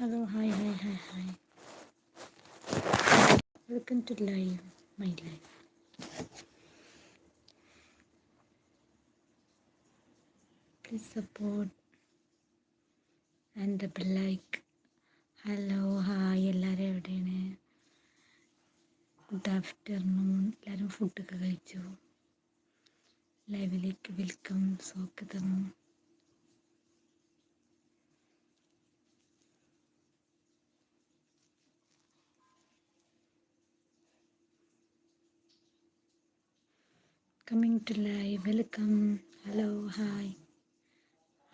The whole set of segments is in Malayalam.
Hello hi hi hi hi welcome to live my live please support and double like hello hi എല്ലാവരും എവിടെയാണ്? ഗുഡ് ആഫ്റ്റർനൂൺ എല്ലാവരും ഫുഡൊക്കെ കഴിച്ചു? ലൈവിലേക്ക് വെൽക്കം സ്വാഗതം. Coming to live welcome hello hi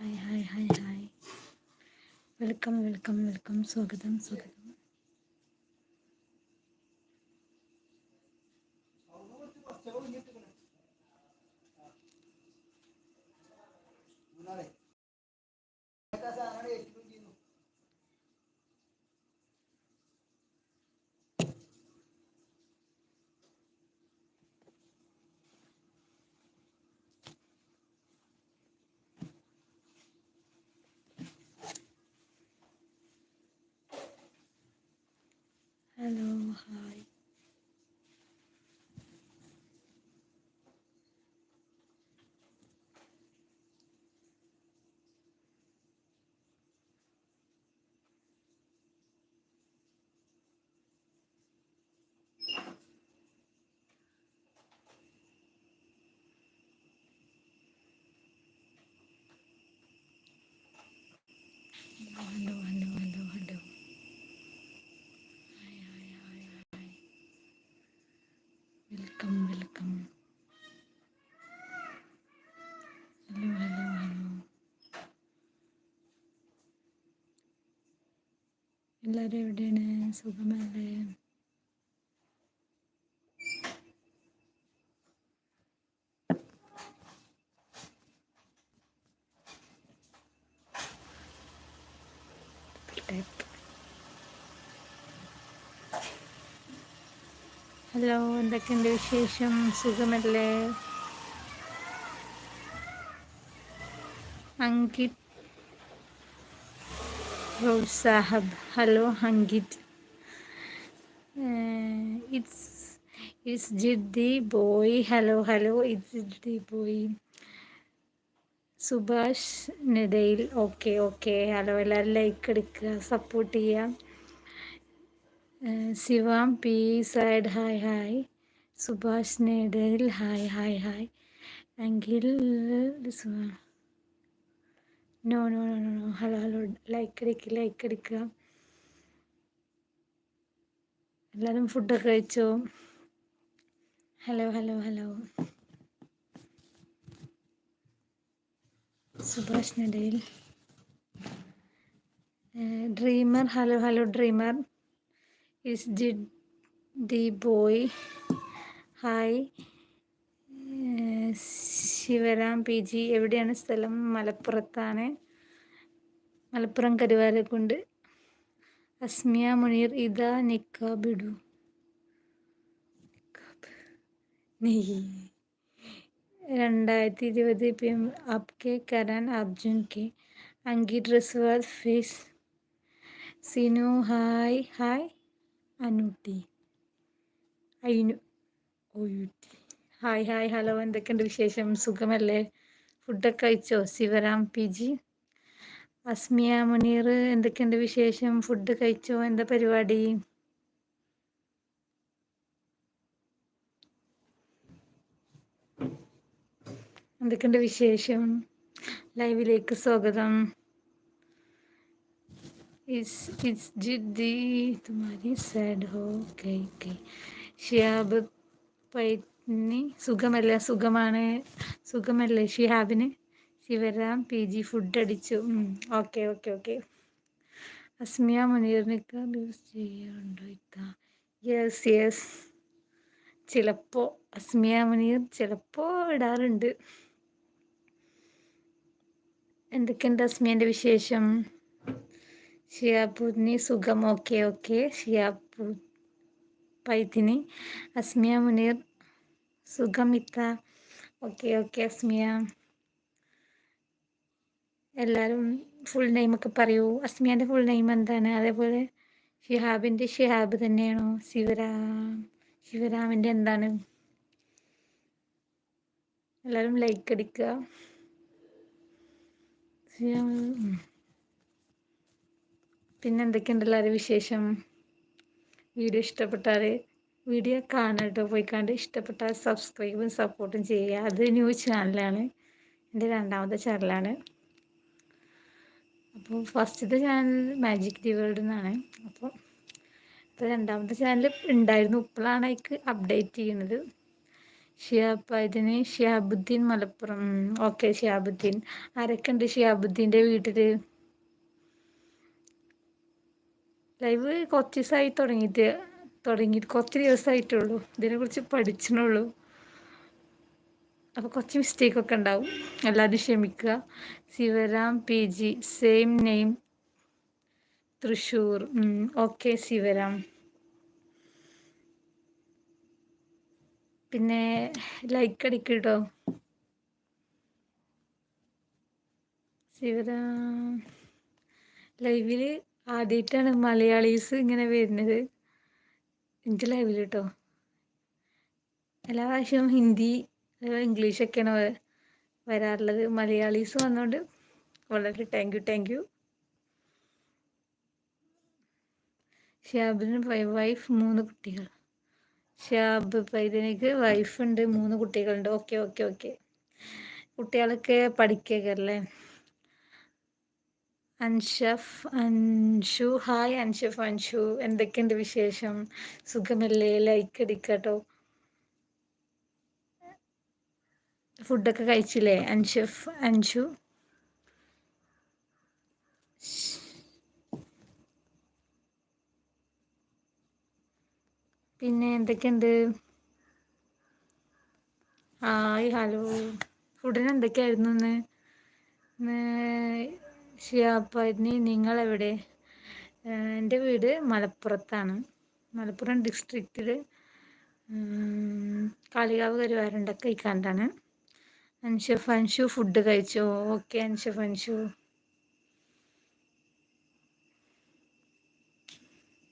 hi hi hi hi welcome welcome welcome സ്വാഗതം സ്വാഗതം hello hi hello hello hello hello hi hi hi hi welcome welcome hello hello hello എല്ലാവരും എവിടെയാണ്? സുഖമല്ലേ ടൈപ്പ് ഹലോ എന്തൊക്കെയുണ്ട് വിശേഷം? സുഖമല്ലേ? Ankit road Sahab. Hello Ankit. It's it's ziddi boy. Hello hello it's ziddi boy. Subhash നിടയിൽ. Okay okay. Hello എല്ലാവരും ലൈക്ക് എടുക്കുക സപ്പോർട്ട് ചെയ്യുക. Shivam P side hi hi. Subhash നെഡയിൽ hi hi hi. എങ്കിൽ no no no no no. Hello hello. Like അടിക്കുക ലൈക്ക് അടിക്കുക എല്ലാവരും ഫുഡൊക്കെ കഴിച്ചോ? Hello hello hello. സുഭാഷ് നടയിൽ dreamer. Hello hello dreamer. Is ziddi boy hi Shivaram P G എവിടെയാണ് സ്ഥലം? മലപ്പുറത്താണ്. മലപ്പുറം കരുവാരക്കുണ്ട് അസ്മിയ മുനീർ ഇതാ നിക്കാബിടു ഇടൂ രണ്ടായിരത്തി ഇരുപത് പി എം ആപ്കെ കരൺ അർജുൻ കെ. അങ്കിത് റസ്വാദ് ഫേസ്. Sinu hi hi. അനുട്ടി. അയിനു. ഒയുട്ടി ഹായ് ഹായ് ഹലോ. എന്തൊക്കെയുണ്ട് വിശേഷം? സുഖമല്ലേ? ഫുഡൊക്കെ കഴിച്ചോ? Shivaram P G. Asmiya Muneer എന്തൊക്കെയുണ്ട് വിശേഷം? ഫുഡ് കഴിച്ചോ? എന്താ പരിപാടി? എന്തൊക്കെയുണ്ട് വിശേഷം? ലൈവിലേക്ക് സ്വാഗതം. ഇസ് ഇറ്റ്സ് ജിദ്ദി തുമാരി സാഡ് ഹോ കൈ കൈ ഷിയാബ് പൈനി സുഖമല്ല സുഖമാണ് സുഖമല്ലേ ഷിഹാബിന് ശിവരാം പി ജി ഫുഡ് അടിച്ചു ഓക്കെ ഓക്കെ ഓക്കെ അസ്മിയ മുനീറിനൊക്കെ യൂസ് ചെയ്യുന്നുണ്ടോ ഇക്ക? യെസ് യെസ് ചിലപ്പോൾ അസ്മിയ മുനീർ ചിലപ്പോൾ ഇടാറുണ്ട്. എന്തൊക്കെയുണ്ട് അസ്മിയന്റെ വിശേഷം? ഷിയാബുദ്നി സുഖം ഓക്കെ ഓക്കെ ഷിയാബു പൈതിനി അസ്മിയ മുനീർ സുഖം ഇത്ത ഓക്കെ ഓക്കെ അസ്മിയ എല്ലാവരും ഫുൾ നെയിമൊക്കെ പറയൂ. അസ്മിയാന്റെ ഫുൾ നെയിം എന്താണ്? അതേപോലെ ഷിഹാബിന്റെ ഷിഹാബ് തന്നെയാണോ? ശിവരാം ശിവരാമിന്റെ എന്താണ്? എല്ലാവരും ലൈക്ക് അടിക്കുക. പിന്നെ എന്തൊക്കെയുണ്ട് എല്ലാവരും വിശേഷം? വീഡിയോ ഇഷ്ടപ്പെട്ടാൽ വീഡിയോ കാണട്ടോ. പോയി കണ്ട് ഇഷ്ടപ്പെട്ടാൽ സബ്സ്ക്രൈബും സപ്പോർട്ടും ചെയ്യുക. അത് ന്യൂ ചാനലാണ് എന്റെ രണ്ടാമത്തെ ചാനലാണ് അപ്പോൾ ഫസ്റ്റത്തെ ചാനൽ മാജിക് ദി വേൾഡ് എന്നാണ് അപ്പോൾ ഇപ്പോൾ രണ്ടാമത്തെ ചാനൽ ഉണ്ടായിരുന്നു ഇപ്പോഴാണ് എനിക്ക് അപ്ഡേറ്റ് ചെയ്യുന്നത് ഷിയാബ് ഷിയാബുദ്ദീൻ മലപ്പുറം. ഓക്കെ ഷിയാബുദ്ദീൻ. ആരൊക്കെ ഉണ്ട് ഷിയാബുദ്ദീന്റെ വീട്ടിൽ ലൈവ് കുറച്ച് ദിവസമായി തുടങ്ങിയിട്ട് തുടങ്ങിയിട്ട് കുറച്ച് ദിവസമായിട്ടുള്ളൂ ഇതിനെക്കുറിച്ച് പഠിച്ചിട്ടുള്ളൂ അപ്പോൾ കുറച്ച് മിസ്റ്റേക്കൊക്കെ ഉണ്ടാവും എല്ലാവരും ക്ഷമിക്കുക Shivaram P G same name Thrissur. Okay Shivaram. പിന്നെ ലൈക്ക് അടിക്കട്ടോ. കേട്ടോ ശിവരാം. ലൈവിൽ ആദ്യമായിട്ടാണ് മലയാളീസ് ഇങ്ങനെ വരുന്നത്. എന്റെ ലൈവിൽ കേട്ടോ എല്ലാ പ്രാവശ്യവും ഹിന്ദി ഇംഗ്ലീഷ് ഇംഗ്ലീഷൊക്കെയാണ് വരാറുള്ളത്. മലയാളീസ് വന്നുകൊണ്ട് വളരെ താങ്ക് യു താങ്ക് യു ഷാബിന് വൈഫ് മൂന്ന് കുട്ടികൾ. ഷാബ് പൈതനിക്ക് വൈഫുണ്ട് മൂന്ന് കുട്ടികളുണ്ട്. ഓക്കെ ഓക്കെ ഓക്കെ കുട്ടികളൊക്കെ പഠിക്കുകയല്ലേ അൻഷഫ് അൻഷു. ഹായ് അൻഷഫ് അൻഷു. എന്തൊക്കെയുണ്ട് വിശേഷം? സുഖമല്ലേ? ലൈക്ക് അടിക്കട്ടോ. ഫുഡൊക്കെ കഴിച്ചില്ലേ? അൻഷഫ് അൻഷു? പിന്നെ എന്തൊക്കെയുണ്ട്? ഹായ് ഹലോ ഫുഡിന് എന്തൊക്കെയായിരുന്നു ഇന്ന് ഷിയാപ്പനി നിങ്ങളെവിടെ? എന്റെ വീട് മലപ്പുറത്താണ്. മലപ്പുറം ഡിസ്ട്രിക്റ്റിൽ കാളികാവ് കരുവാരണ്ടൊക്കെ ഇക്കാണ്ടാണ് അൻഷഫ് അൻഷു ഫുഡ് കഴിച്ചോ? ഓക്കെ അൻഷഫ് അൻഷു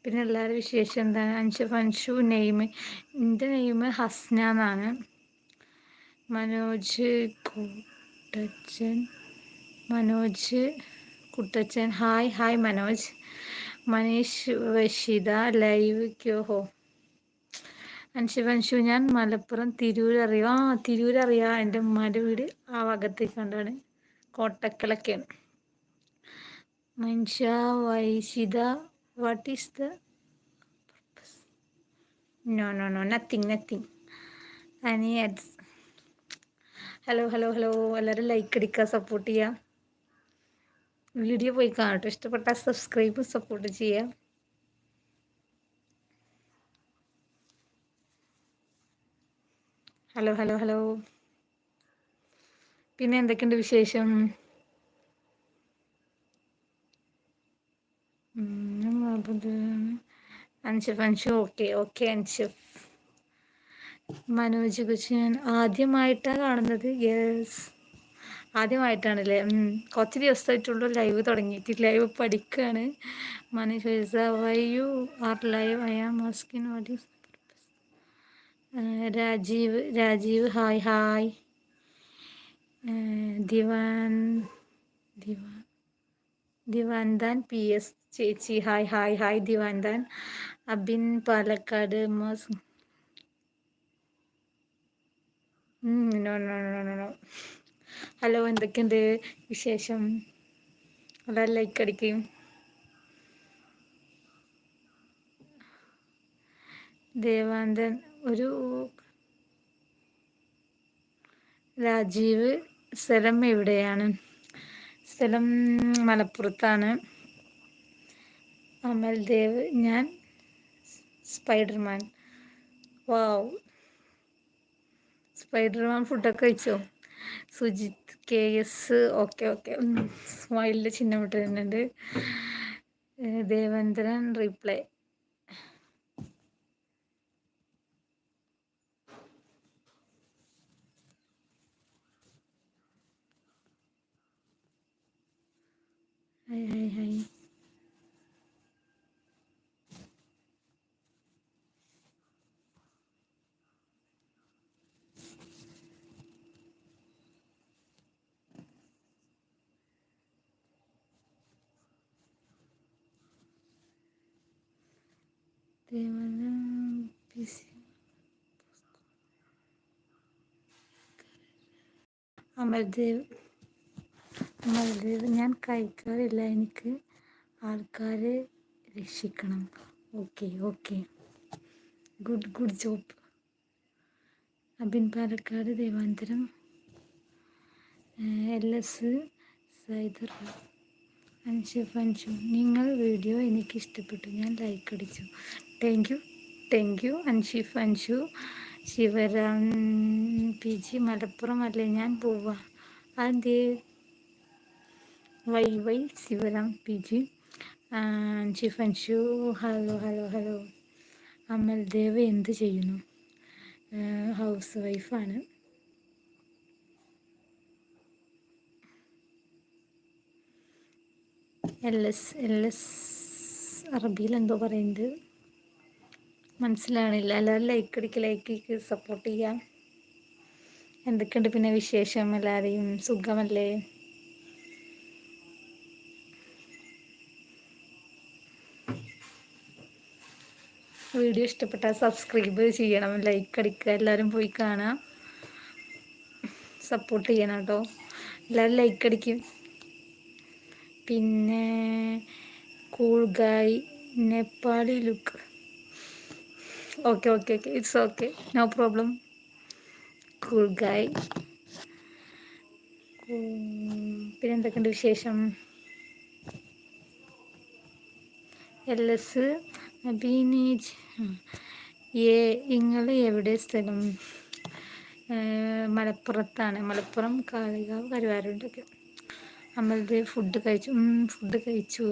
പിന്നെ എല്ലാവരും വിശേഷം എന്താണ് അൻഷഫ് അൻഷു നെയ്മ്. എന്റെ നെയ്മ് ഹസ്ന എന്നാണ്. Manoj കൂട്ടച്ചൻ. Manoj Kuttachan. Hi hi Manoj. Manish വഷിത ലൈവ് ക്യോ ഹോ? അൻഷു ഞാൻ മലപ്പുറം തിരൂർ അറിയാം. ആ തിരൂർ അറിയാം. എന്റെ ഉമ്മാന്റെ വീട് ആ ഭാഗത്തേക്ക് കണ്ടാണ് കോട്ടക്കളൊക്കെയാണ് മനുഷ്യ വൈശിത what is the no no no nothing nothing any hello hello hello എല്ലാവരും ലൈക്ക് അടിക്കുക സപ്പോർട്ട് ചെയ്യുക. വീഡിയോ പോയി കാണട്ടോ. ഇഷ്ടപ്പെട്ടാൽ സബ്സ്ക്രൈബ് സപ്പോർട്ട് ചെയ്യാം. ഹലോ ഹലോ ഹലോ പിന്നെ എന്തൊക്കെയുണ്ട് വിശേഷം? Anshaf Anshu okay okay Anshaf. Manoj Kushan ആദ്യമായിട്ടാണ് കാണുന്നത്. യെസ് ആദ്യമായിട്ടാണല്ലേ? കുറച്ച് ദിവസമായിട്ടുള്ള ലൈവ് തുടങ്ങിയിട്ട്. ലൈവ് പഠിക്കുകയാണ് മനുഷ്യ why you are live I am asking what Rajeev Rajeev hi hi. Diwan Diwan ദിവാൻദാൻ P S ചേച്ചി ഹായ് ഹായ് ഹായ് ദിവാൻദാൻ. Abin Palakkad MOS. No no no no no. Hello എന്തൊക്കെയുണ്ട് വിശേഷം? അതാ ലൈക്ക് അടിക്കും. ദേവാന്തൻ ഒരു രാജീവ് സ്ഥലം എവിടെയാണ്? സ്ഥലം മലപ്പുറത്താണ്. അമൽ ദേവ് ഞാൻ സ്പൈഡർമാൻ. വാവ് സ്പൈഡർമാൻ ഫുഡൊക്കെ കഴിച്ചോ? Sujith K S okay. Okay സ്മൈലിന്റെ ചിഹ്നം ഇട്ടിരുന്നുണ്ട് Devendran reply. Hi hi hi. Amaldev Amardev. ഞാൻ കഴിക്കാറില്ല എനിക്ക് ആൾക്കാരെ രക്ഷിക്കണം. Okay okay. Good good job. Abin Palakkad ദേവാന്തരം L S സൈദർ അൻഷു അൻഷു. നിങ്ങൾ വീഡിയോ എനിക്ക് ഇഷ്ടപ്പെട്ടു ഞാൻ ലൈക്ക് അടിച്ചു. Thank you thank you Anshif Anshu Shivaram P G Malappuram അല്ലേ? ഞാൻ പോവാ. അതെ why why Shivaram P G Anshif Anshu hello hello hello Amal Dev എന്ത് ചെയ്യുന്നു? ഹൗസ് വൈഫാണ് എൽ എസ് എൽ എസ് അറബിയിൽ എന്തോ പറയുന്നത്? മനസ്സിലാണില്ല എല്ലാവരും ലൈക്ക് അടിക്കുക ലൈക്ക് സപ്പോർട്ട് ചെയ്യാം. എന്തൊക്കെയുണ്ട് പിന്നെ വിശേഷം? എല്ലാവരെയും സുഖമല്ലേ? വീഡിയോ ഇഷ്ടപ്പെട്ടാൽ സബ്സ്ക്രൈബ് ചെയ്യണം. ലൈക്ക് അടിക്കുക എല്ലാവരും പോയി കാണാം. സപ്പോർട്ട് ചെയ്യണം കേട്ടോ എല്ലാവരും ലൈക്ക് അടിക്കും. പിന്നെ cool guy Nepali look okay okay okay it's okay no problem cool guy പിന്നെ എന്തൊക്കെയുണ്ട് വിശേഷം? എൽ എസ് അബീനീജ് ഏ നിങ്ങൾ എവിടെ സ്ഥലം? മലപ്പുറത്താണ്. മലപ്പുറം കാളികാവ് കരുവാരുണ്ടൊക്കെ നമ്മളുടെ ഫുഡ് കഴിച്ചു. ഫുഡ് കഴിച്ചു.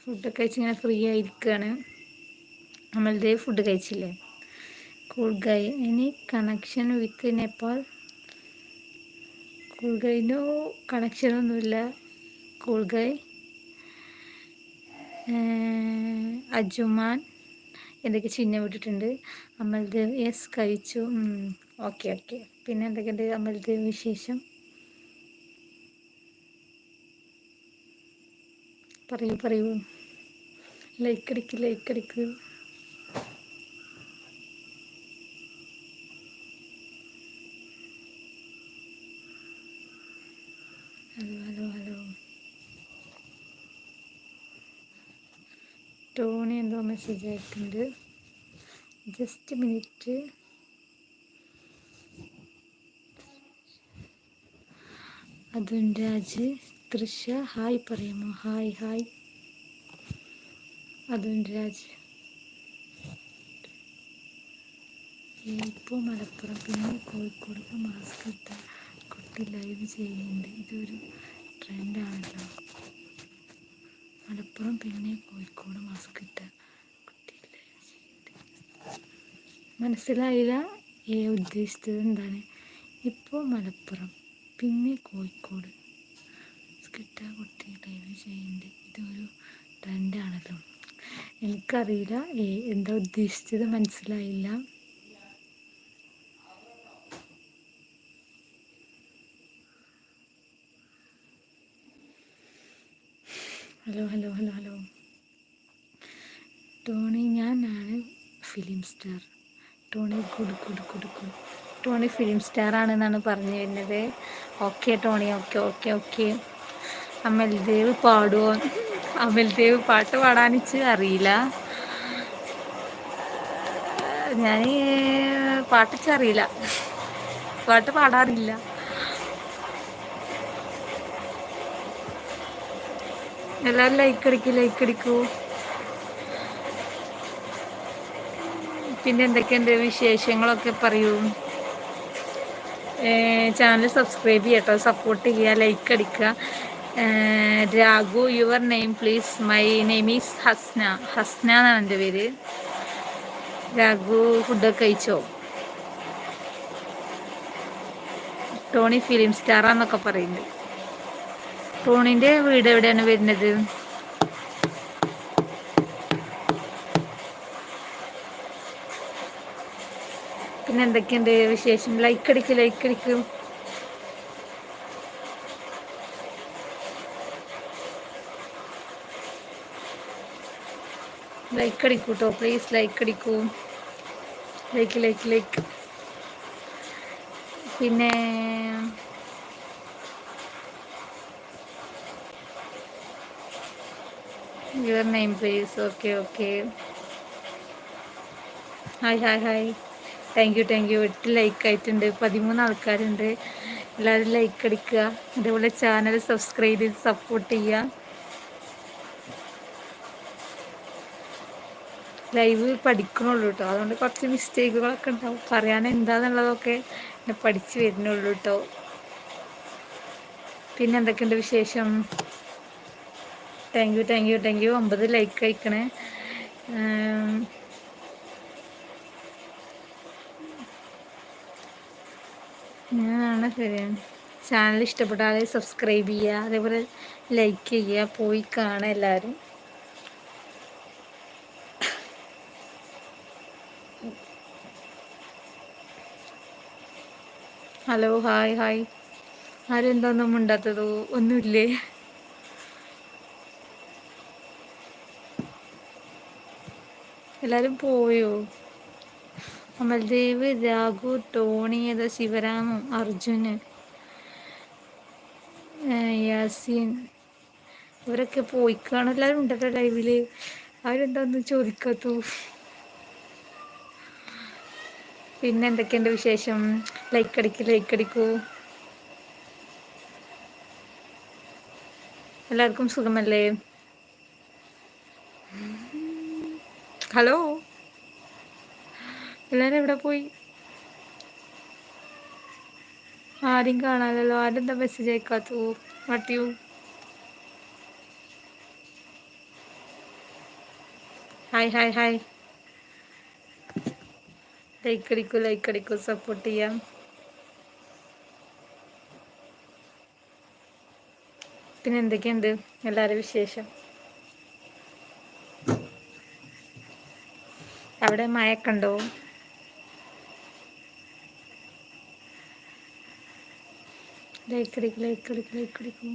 ഫുഡ് കഴിച്ച് ഇങ്ങനെ ഫ്രീ ആയിരിക്കുകയാണ് നമ്മളിത് ഫുഡ് കഴിച്ചില്ലേ? ഗൈ ഇനി കണക്ഷൻ വിത്ത് നേപ്പാൾ. കൂൾഗൈനോ കണക്ഷനൊന്നുമില്ല കൂൾഗായ് അജുമാൻ എന്തൊക്കെ ചിഹ്നം വിട്ടിട്ടുണ്ട് അമൽദേവ് യെസ് കഴിച്ചു. ഓക്കെ ഓക്കെ പിന്നെ എന്തൊക്കെയുണ്ട് അമൽദേവ് വിശേഷം? പറയൂ പറയൂ. ലൈക്ക് അടിക്ക് ലൈക്ക് അടിക്ക്. മെസ്സേജ് ആയിട്ടുണ്ട് ജസ്റ്റ് മിനിറ്റ് അതുണ്ട് രാജ് തൃഷ ഹായ് പറയുമോ ഹായ് ഹായ്. അതുണ്ട് രാജ് ഇപ്പോൾ മലപ്പുറം പിന്നെ കോഴിക്കോട് മാസ്ക് ഇട്ട കുട്ടി ലൈവ് ചെയ്യുന്നുണ്ട്. ഇതൊരു ട്രെൻഡാണല്ലോ മലപ്പുറം പിന്നെ കോഴിക്കോട് മാസ്ക് ഇട്ട കുട്ടി ലൈവ് ചെയ്യുന്നുണ്ട് മനസ്സിലായില്ല. ഏ ഉദ്ദേശിച്ചത് എന്താണ്? ഇപ്പോൾ മലപ്പുറം പിന്നെ കോഴിക്കോട്. കിട്ടാ കുട്ടി ലൈവ് ചെയ്യുന്നുണ്ട് ഇതൊരു ട്രെൻഡാണല്ലോ എനിക്കറിയില്ല. എന്താ ഉദ്ദേശിച്ചത്? മനസ്സിലായില്ല. Hello hello hello hello. Tony ഞാനാണ് film star. Tony good good good good. Tony film star ആണെന്നാണ് പറഞ്ഞു വരുന്നത്. Okay Tony okay okay okay Amaldev പാടുമോ Amaldev പാട്ട് പാടാനിച്ച് അറിയില്ല. ഞാൻ പാട്ടിച്ചറിയില്ല പാട്ട് പാടാറില്ല. എല്ലാവരും ലൈക്ക് അടിക്കൂ ലൈക്ക് അടിക്കൂ. പിന്നെ എന്തൊക്കെയുണ്ട് വിശേഷങ്ങളൊക്കെ പറയൂ. ചാനൽ സബ്സ്ക്രൈബ് ചെയ്യട്ടോ സപ്പോർട്ട് ചെയ്യുക ലൈക്ക് അടിക്കുക. Raghu your name please my name is Hasna. Hasna എന്നാണ് എന്റെ പേര്. രാഘു ഫുഡൊക്കെ കഴിച്ചോ? ടോണി ഫിലിം സ്റ്റാറാന്നൊക്കെ പറയുന്നുണ്ട്. ടോണിന്റെ വീട് എവിടെയാണ് വരുന്നത് പിന്നെ എന്തൊക്കെയുണ്ട് വിശേഷം? ലൈക്ക് അടിക്ക് ലൈക്ക് അടിക്കും. ലൈക്ക് അടിക്കൂ കേട്ടോ പ്ലീസ് ലൈക്ക് അടിക്കൂ. ലൈക്ക് ലൈക്ക് ലൈക്ക് പിന്നെ your name please okay okay hi hi hi thank you thank you. എട്ട് ലൈക്ക് ആയിട്ടുണ്ട്. പതിമൂന്ന് ആൾക്കാരുണ്ട്. എല്ലാവരും ലൈക്ക് അടിക്കുക. അതേപോലെ ചാനൽ സബ്സ്ക്രൈബ് ചെയ്ത് സപ്പോർട്ട് ചെയ്യുക. ലൈവ് പഠിക്കണുള്ളൂ കേട്ടോ അതുകൊണ്ട് കുറച്ച് മിസ്റ്റേക്കുകളൊക്കെ ഉണ്ടാവും. പറയാൻ എന്താന്നുള്ളതൊക്കെ പഠിച്ചു വരുന്നുള്ളൂ കേട്ടോ പിന്നെ എന്തൊക്കെയുണ്ട് വിശേഷം? Thank you thank you thank you ഒമ്പത് ലൈക്ക് അയക്കണേ. ഞാനാണ് ശരിയാണ് ചാനൽ ഇഷ്ടപ്പെട്ടാൽ സബ്സ്ക്രൈബ് ചെയ്യുക അതേപോലെ ലൈക്ക് ചെയ്യുക പോയി കാണുക എല്ലാവരും. ഹലോ ഹായ് ഹായ് ആരെന്താന്നും ഉണ്ടാത്തതോ ഒന്നുമില്ലേ? എല്ലാവരും പോയോ? അമൽദേവ് രാഘു ടോണി ഏതാ ശിവരാമം അർജുന് യാസീൻ. ഇവരൊക്കെ പോയിക്കാണ്? എല്ലാവരും ഉണ്ടല്ലോ ലൈവിൽ. അവരെന്താന്ന് ചോദിക്കാത്തു? പിന്നെ എന്തൊക്കെയുണ്ട് വിശേഷം? ലൈക്ക് അടിക്ക് ലൈക്ക് അടിക്കൂ. എല്ലാവർക്കും സുഖമല്ലേ? ഹലോ? എല്ലാവരും എവിടെ പോയി? ആരും കാണാനല്ലോ ആരെന്താ മെസ്സേജ് അയക്കാത്തു മട്ടിയു ഹായ് ഹായ് ഹായ് ലൈക്ക് അടിക്കൂ ലൈക്ക് അടിക്കൂ സപ്പോർട്ട് ചെയ്യാം. പിന്നെ എന്തൊക്കെയുണ്ട്? എല്ലാവരും വിശേഷം? അവിടെ മഴയൊക്കെ ലൈക്ക് അടിക്കും ലൈക്ക് അടിക്കും ലൈക്ക് അടിക്കും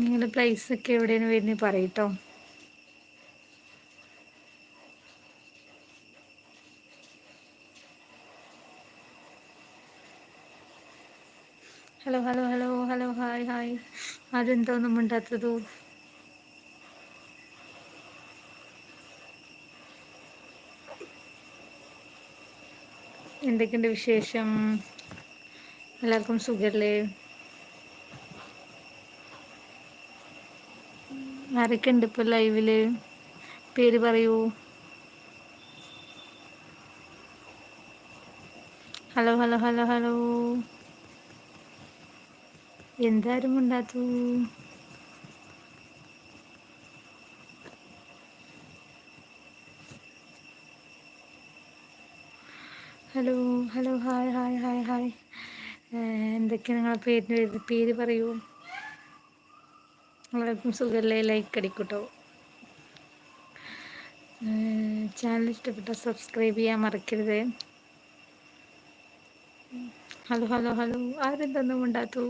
നിങ്ങളുടെ ഒക്കെ എവിടെയാണ് വരുന്നത് പറയട്ടോ. Hello hello hello hello hi hi ആരെന്തോ മിണ്ടാത്തതോ? എന്തൊക്കെയുണ്ട് വിശേഷം? എല്ലാവർക്കും സുഖല്ലേ? ആരൊക്കെ ഉണ്ട് ഇപ്പോൾ ലൈവിൽ? പേര് പറയൂ. Hello hello hello hello. എന്താരും ഉണ്ടാത്തു hello hello hi hi hi hi. എന്തൊക്കെയാണ് നിങ്ങളെ പേര് പേര് പറയൂ. എല്ലാവർക്കും സുഖമല്ലേ ലൈക്ക് അടിക്കൂട്ടോ. ചാനൽ ഇഷ്ടപ്പെട്ട സബ്സ്ക്രൈബ് ചെയ്യാൻ മറക്കരുത്. Hello hello hello. ആരെന്തൊന്നും ഉണ്ടാത്തു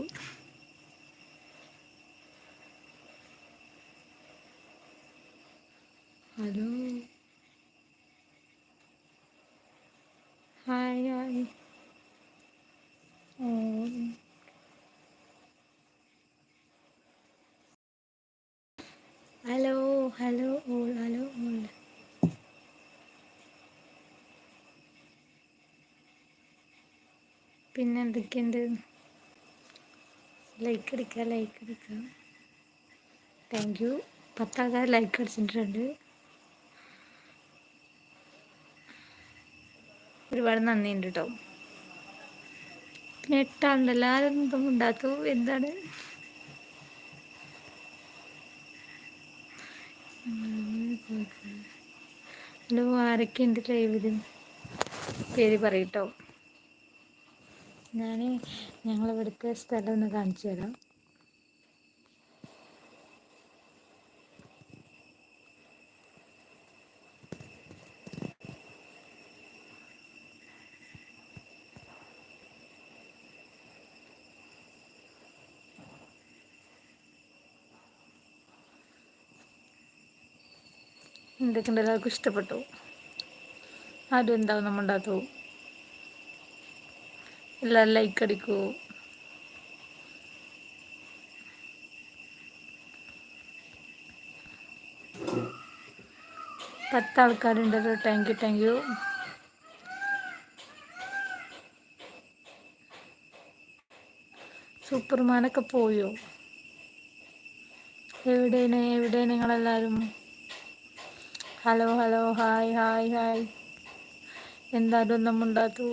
hello hi hi hello hello all hello all പിന്നെ എന്തൊക്കെയുണ്ട്? ലൈക്ക് അടിക്കുക ലൈക്ക് അടിക്കുക താങ്ക് യു പത്താൾക്കാർ ലൈക്ക് അടിച്ചിട്ടുണ്ട്. ഒരുപാട് നന്ദിയുണ്ട് കേട്ടോ പിന്നെ എട്ടാളുണ്ടല്ലോ ആരൊന്നും ഉണ്ടാത്തു എന്താണ്? ഹലോ ആരൊക്കെ ഉണ്ട് ലൈവിൽ പേര് പറയട്ടോ ഞാൻ ഞങ്ങളിവിടുത്തെ സ്ഥലം ഒന്ന് കാണിച്ചു തരാം. എന്തൊക്കെ എല്ലാവർക്കും ഇഷ്ടപ്പെട്ടു. ആരും എന്താവും നമ്മണ്ടാത്തു എല്ലാവരും ലൈക്ക് അടിക്കൂ. പത്ത് ആൾക്കാരുണ്ടല്ലോ താങ്ക് യു താങ്ക് യു സൂപ്പർമാനൊക്കെ പോയോ? എവിടെയാണ് എവിടെ നിങ്ങളെല്ലാവരും hello hello hi hi hi. എന്തായാലും ഒന്നും ഉണ്ടാത്തു?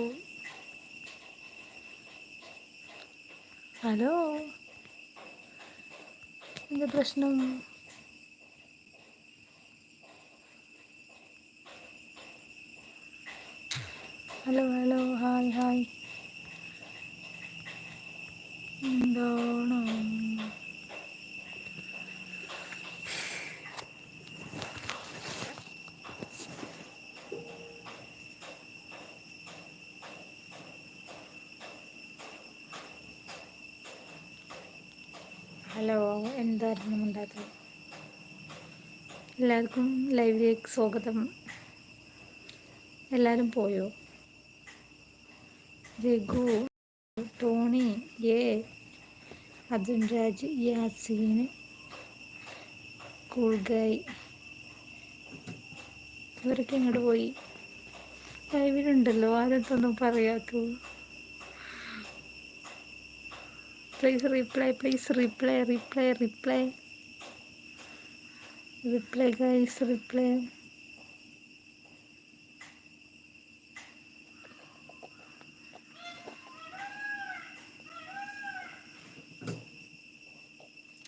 ഹലോ. എന്താ പ്രശ്നം? Hello hello hi hi. എന്താണോ? ഹലോ എന്തായിരുന്നു ഉണ്ടാക്കുക എല്ലാവർക്കും ലൈവിലേക്ക് സ്വാഗതം. എല്ലാവരും പോയോ? രഘു ടോണി എ അതുൻ രാജ് യാസീൻ കൂൾഗായ് ഇവരൊക്കെ ഇങ്ങോട്ട് പോയി? ലൈവിലുണ്ടല്ലോ ആരൊന്നും പറയാത്തു please reply please reply reply reply reply guys reply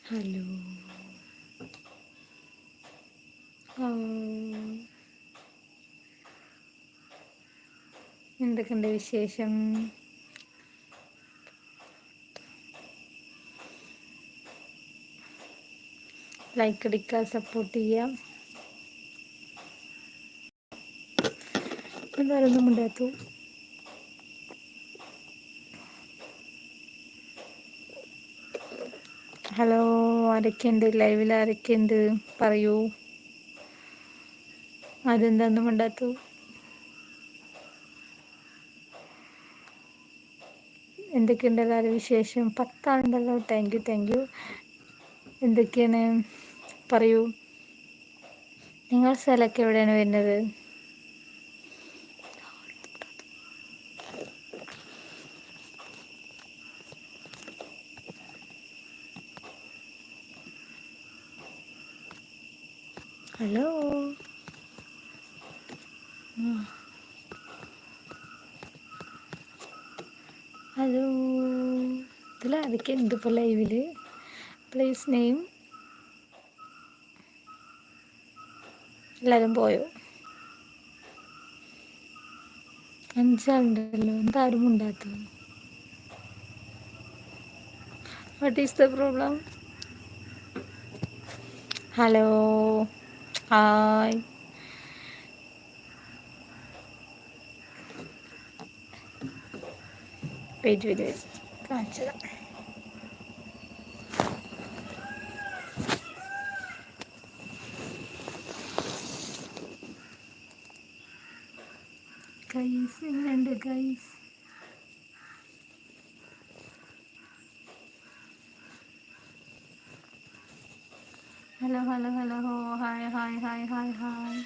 hello എന്തൊക്കെയുണ്ട് വിശേഷം? ലൈക്ക് അടിക്കുക സപ്പോർട്ട് ചെയ്യാം. എന്തായാലും ഉണ്ടാത്തു ഹലോ ആരൊക്കെയുണ്ട്? ലൈവിൽ ആരൊക്കെയുണ്ട്? പറയൂ. അതെന്താന്നും ഉണ്ടാത്തു എന്തൊക്കെയുണ്ട് എല്ലാവരും വിശേഷം? പത്താളുണ്ടല്ലോ. താങ്ക് യു താങ്ക് യു എന്തൊക്കെയാണ്? പറയൂ. നിങ്ങൾ സ്ഥലമൊക്കെ എവിടെയാണ് വരുന്നത്? ഹലോ. ഹലോ. ഉണ്ട് ഇപ്പോൾ ലൈവിൽ പ്ലേസ് നെയിം എല്ലാവരും പോയോ? അഞ്ചാളുണ്ടല്ലോ. എന്താരും ഉണ്ടാത്തത് what is the problem hello hi wait wait wait guys guys hello hello hello ഹോ hi hi hi hi hi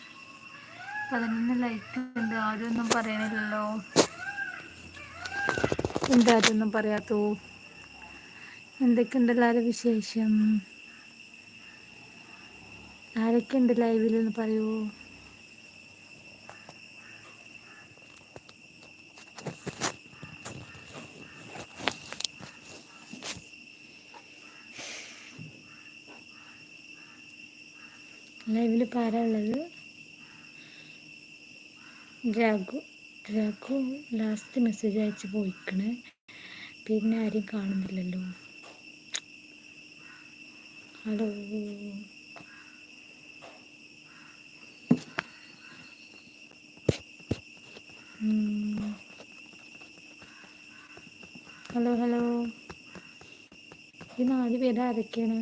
പതിനൊന്ന് ലൈക്ക് ഉണ്ട്. ആരും ഒന്നും പറയണില്ലല്ലോ. എന്താ അതൊന്നും പറയാത്തോ എന്തൊക്കെയുണ്ട് എല്ലാവരും വിശേഷം? ആരൊക്കെയുണ്ട് ലൈവിൽ എന്ന് പറയൂ. ലൈവിൽ പാരാ ഉള്ളത് രാഘു രാഘു ലാസ്റ്റ് മെസ്സേജ് അയച്ച് പോയിക്കണേ. പിന്നെ ആരും കാണുന്നില്ലല്ലോ. ഹലോ ഹലോ ഹലോ ഈ നാല് പേര് ആരൊക്കെയാണ്?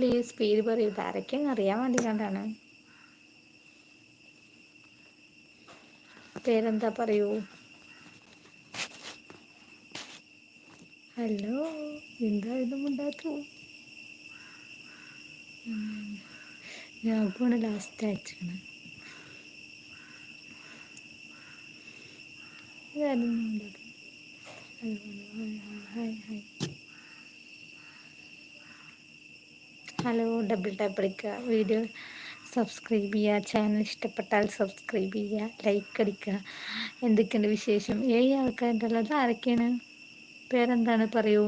പ്ലീസ് പേര് പറയൂ. ആരൊക്കെയാണെന്ന് അറിയാൻ വേണ്ടി കണ്ടാണ് പേരെന്താ പറയൂ? ഹലോ എന്തായിരുന്നു ഉണ്ടാക്കൂ? ഞാനാണ് ലാസ്റ്റ് അയച്ചത് hello double tap video subscribe ചെയ്യുക. ചാനൽ ഇഷ്ടപ്പെട്ടാൽ സബ്സ്ക്രൈബ് ചെയ്യുക. ലൈക്ക് അടിക്കുക. എന്തൊക്കെയുണ്ട് വിശേഷം? ഏഴ് ആൾക്കാരുടെ ഉള്ളത് ആരൊക്കെയാണ്? പേരെന്താണ്? പറയൂ.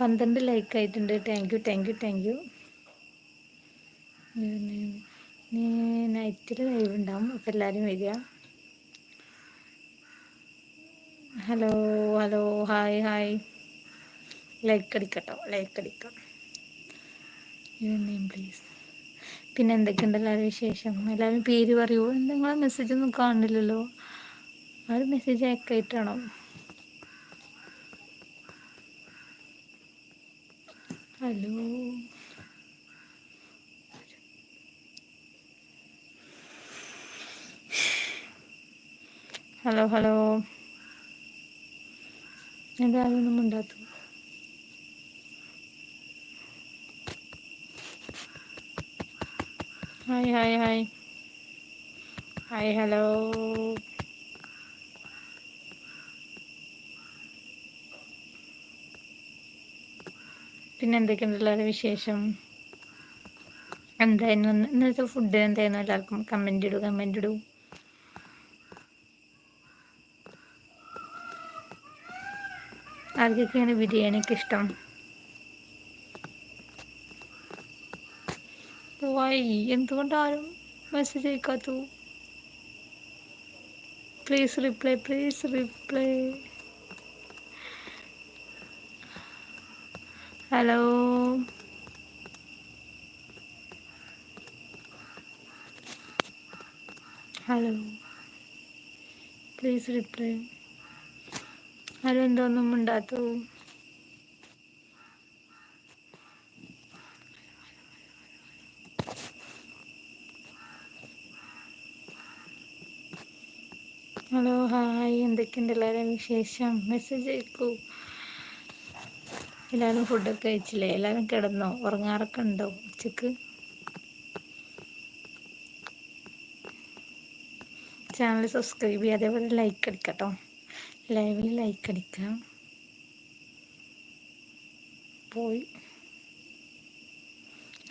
പന്ത്രണ്ട് ലൈക്ക് ആയിട്ടുണ്ട്. Thank you thank you thank you നൈറ്റിൽ ലൈവ് ഉണ്ടാവും. അപ്പം എല്ലാവരും വരിക. Hello hello hi hi like അടിക്കട്ടോ like അടിക്കാം പ്ലീസ് പിന്നെ എന്തൊക്കെയുണ്ട് എല്ലാവരും വിശേഷം? എല്ലാവരും പേര് പറയൂ. എന്തെങ്കിലും മെസ്സേജ് ഒന്നും കാണില്ലല്ലോ ആ ഒരു മെസ്സേജ് അയക്കായിട്ടാണോ ഹലോ ഹലോ ഹലോ എന്താ ഒന്നും ഉണ്ടാത്തു hi hi hi hi hello പിന്നെ എന്തൊക്കെയുണ്ടല്ലോ വിശേഷം? എന്തായിരുന്നു? ഇന്നത്തെ ഫുഡ് എന്തായിരുന്നു? എല്ലാവർക്കും കമന്റ് ഇടൂ കമന്റ് ഇടൂ. ആർക്കൊക്കെയാണ് ബിരിയാണിക്ക് ഇഷ്ടം? വൈ എന്തുകൊണ്ടാരും message അയക്കാത്തു. Please reply please reply hello hello please reply hello എന്തോന്നും ഉണ്ടാത്തു. Hello hi. എന്തൊക്കെയുണ്ട് എല്ലാവരും വിശേഷം? മെസ്സേജ് അയക്കൂ. എല്ലാവരും ഫുഡൊക്കെ കഴിച്ചില്ലേ? എല്ലാവരും കിടന്നോ? ഉറങ്ങാറൊക്കെ ഉണ്ടോ ഉച്ചയ്ക്ക്? ചാനൽ സബ്സ്ക്രൈബ് ചെയ്യുക അതേപോലെ ലൈക്ക് അടിക്കട്ടോ. ലൈവിൽ ലൈക്ക് അടിക്കാം. പോയി.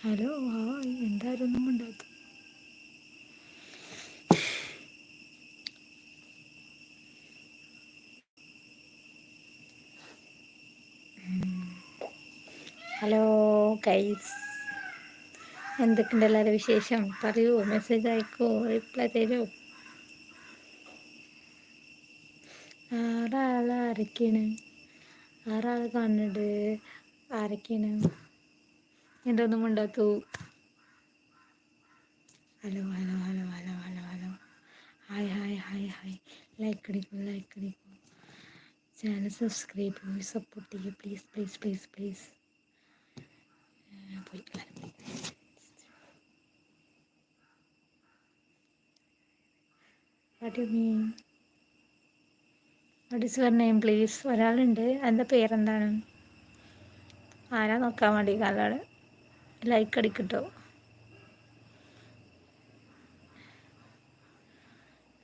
ഹലോ ഹായ് എന്തായാലും ഒന്നും ഹലോ കൈസ് എന്തൊക്കെയുണ്ട് എല്ലാവരും വിശേഷം? പറയൂ മെസ്സേജ് അയക്കോ റിപ്ലൈ തരൂ. ആറാൾ ആരൊക്കെയാണ്? ആറാൾ കാണുന്നുണ്ട് ആരൊക്കെയാണ്? എന്തൊന്നും ഉണ്ടാത്തു hello hello hello hello hello hello hi hi hi hi like അടിക്കൂ like അടിക്കൂ. ചാനൽ സബ്സ്ക്രൈബ് ചെയ്യൂ സപ്പോർട്ട് ചെയ്യൂ. പ്ലീസ് പ്ലീസ് പ്ലീസ് പ്ലീസ് പോയി do you mean? What is your name please ഒരാളുണ്ട്. എന്റെ പേരെന്താണ്? ആരാ നോക്കാൻ വേണ്ടി കാലാണ് ലൈക്ക് അടിക്കട്ടോ.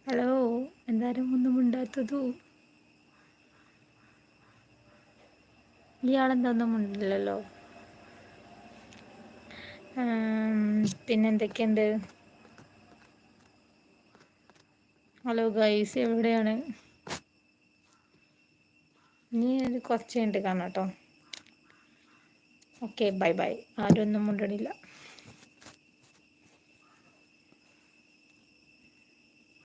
ഹലോ എന്തായാലും ഒന്നും ഉണ്ടാത്തതു ഇയാളെന്തൊന്നും ഉണ്ടല്ലോ പിന്നെന്തൊക്കെയുണ്ട് ഹലോ ഗൈസ് എവിടെയാണ്? ഇനി കുറച്ച് കഴിഞ്ഞിട്ട് കാണാം കേട്ടോ. ഓക്കെ ബൈ ബൈ ആരും ഒന്നും മുണ്ടണില്ല.